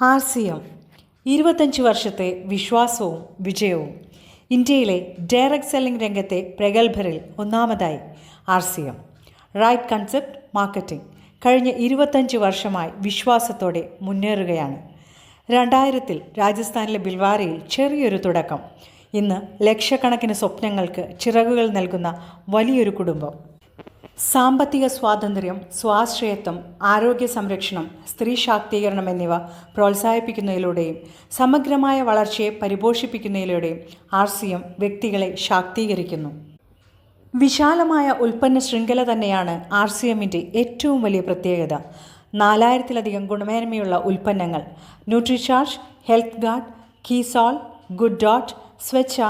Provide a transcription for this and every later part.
R C M ഇരുപത്തഞ്ച് വർഷത്തെ വിശ്വാസവും വിജയവും ഇന്ത്യയിലെ ഡയറക്ട് സെല്ലിംഗ് രംഗത്തെ പ്രഗത്ഭരിൽ ഒന്നാമതായി R C M right concept marketing. കഴിഞ്ഞ ഇരുപത്തഞ്ച് വർഷമായി വിശ്വാസത്തോടെ മുന്നേറുകയാണ്. രണ്ടായിരത്തിൽ രാജസ്ഥാനിലെ ബിൽവാരയിൽ ചെറിയൊരു തുടക്കം. ഇന്ന് ലക്ഷക്കണക്കിന് സ്വപ്നങ്ങൾക്ക് ചിറകുകൾ നൽകുന്ന വലിയൊരു കുടുംബം. സാമ്പത്തിക സ്വാതന്ത്ര്യം സ്വാശ്രയത്വം ആരോഗ്യ സംരക്ഷണം സ്ത്രീ ശാക്തീകരണം എന്നിവ പ്രോത്സാഹിപ്പിക്കുന്നതിലൂടെയും സമഗ്രമായ വളർച്ചയെ പരിപോഷിപ്പിക്കുന്നതിലൂടെയും ആർ സി എം വ്യക്തികളെ ശാക്തീകരിക്കുന്നു. വിശാലമായ ഉൽപ്പന്ന ശൃംഖല തന്നെയാണ് ആർ സി എമ്മിന്റെ ഏറ്റവും വലിയ പ്രത്യേകത. നാലായിരത്തിലധികം ഗുണമേന്മയുള്ള ഉൽപ്പന്നങ്ങൾ Nutricharge health guard Keysoul good dot Swachh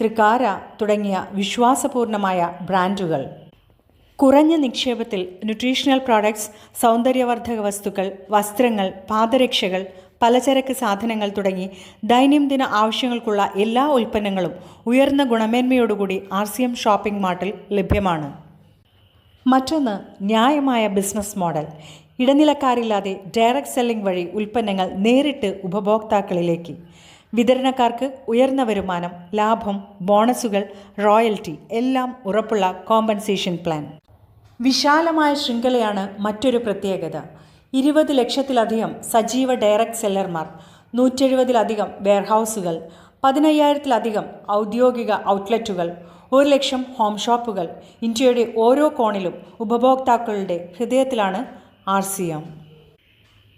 Trikara തുടങ്ങിയ വിശ്വാസപൂർണമായ ബ്രാൻഡുകൾ. കുറഞ്ഞ നിക്ഷേപത്തിൽ ന്യൂട്രീഷണൽ പ്രോഡക്ട്സ് സൗന്ദര്യവർദ്ധക വസ്തുക്കൾ വസ്ത്രങ്ങൾ പാദരക്ഷകൾ പലചരക്ക് സാധനങ്ങൾ തുടങ്ങി ദൈനംദിന ആവശ്യങ്ങൾക്കുള്ള എല്ലാ ഉൽപ്പന്നങ്ങളും ഉയർന്ന ഗുണമേന്മയോടുകൂടി ആർ സി എം ഷോപ്പിംഗ് മാർട്ടിൽ ലഭ്യമാണ്. മറ്റൊന്ന് ന്യായമായ ബിസിനസ് മോഡൽ ഇടനിലക്കാരില്ലാതെ ഡയറക്റ്റ് സെല്ലിംഗ് വഴി ഉൽപ്പന്നങ്ങൾ നേരിട്ട് ഉപഭോക്താക്കളിലേക്ക്. വിതരണക്കാർക്ക് ഉയർന്ന വരുമാനം ലാഭം ബോണസുകൾ റോയൽറ്റി എല്ലാം ഉറപ്പുള്ള കോമ്പൻസേഷൻ പ്ലാൻ വിശാലമായ ശൃംഖലയാണ് മറ്റൊരു പ്രത്യേകത. ഇരുപത് ലക്ഷത്തിലധികം സജീവ ഡയറക്ട് സെല്ലർമാർ നൂറ്റെഴുപതിലധികം വെയർഹൗസുകൾ പതിനയ്യായിരത്തിലധികം ഔദ്യോഗിക ഔട്ട്ലെറ്റുകൾ ഒരു ലക്ഷം ഹോം ഷോപ്പുകൾ ഇന്ത്യയുടെ ഓരോ കോണിലും ഉപഭോക്താക്കളുടെ ഹൃദയത്തിലാണ് ആർ സി എം.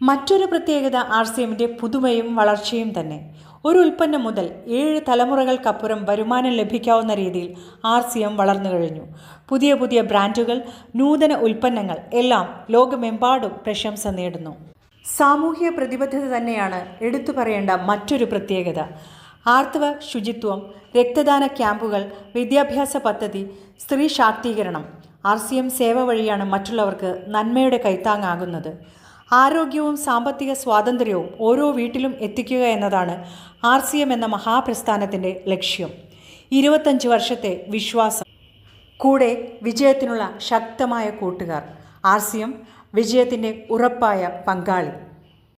മറ്റൊരു പ്രത്യേകത ആർ സി എമ്മിന്റെ പുതുമയും വളർച്ചയും തന്നെ. ഒരു ഉൽപ്പന്നം മുതൽ ഏഴ് തലമുറകൾക്കപ്പുറം വരുമാനം ലഭിക്കാവുന്ന രീതിയിൽ ആർ സി എം വളർന്നു കഴിഞ്ഞു. പുതിയ പുതിയ ബ്രാൻഡുകൾ നൂതന ഉൽപ്പന്നങ്ങൾ എല്ലാം ലോകമെമ്പാടും പ്രശംസ നേടുന്നു. സാമൂഹ്യ പ്രതിബദ്ധത തന്നെയാണ് എടുത്തു പറയേണ്ട മറ്റൊരു പ്രത്യേകത. ആർത്തവ ശുചിത്വം രക്തദാന ക്യാമ്പുകൾ വിദ്യാഭ്യാസ പദ്ധതി സ്ത്രീ ശാക്തീകരണം ആർ സി എം സേവ വഴിയാണ് മറ്റുള്ളവർക്ക് നന്മയുടെ കൈത്താങ്ങാകുന്നത്. ആരോഗ്യവും സാമ്പത്തിക സ്വാതന്ത്ര്യവും ഓരോ വീട്ടിലും എത്തിക്കുക എന്നതാണ് ആർ സി എം എന്ന മഹാപ്രസ്ഥാനത്തിന്റെ ലക്ഷ്യം. ഇരുപത്തഞ്ച് വർഷത്തെ വിശ്വാസം. കൂടെ വിജയത്തിനുള്ള ശക്തമായ കൂട്ടുകാർ. ആർ സി എം വിജയത്തിന്റെ ഉറപ്പായ പങ്കാളി.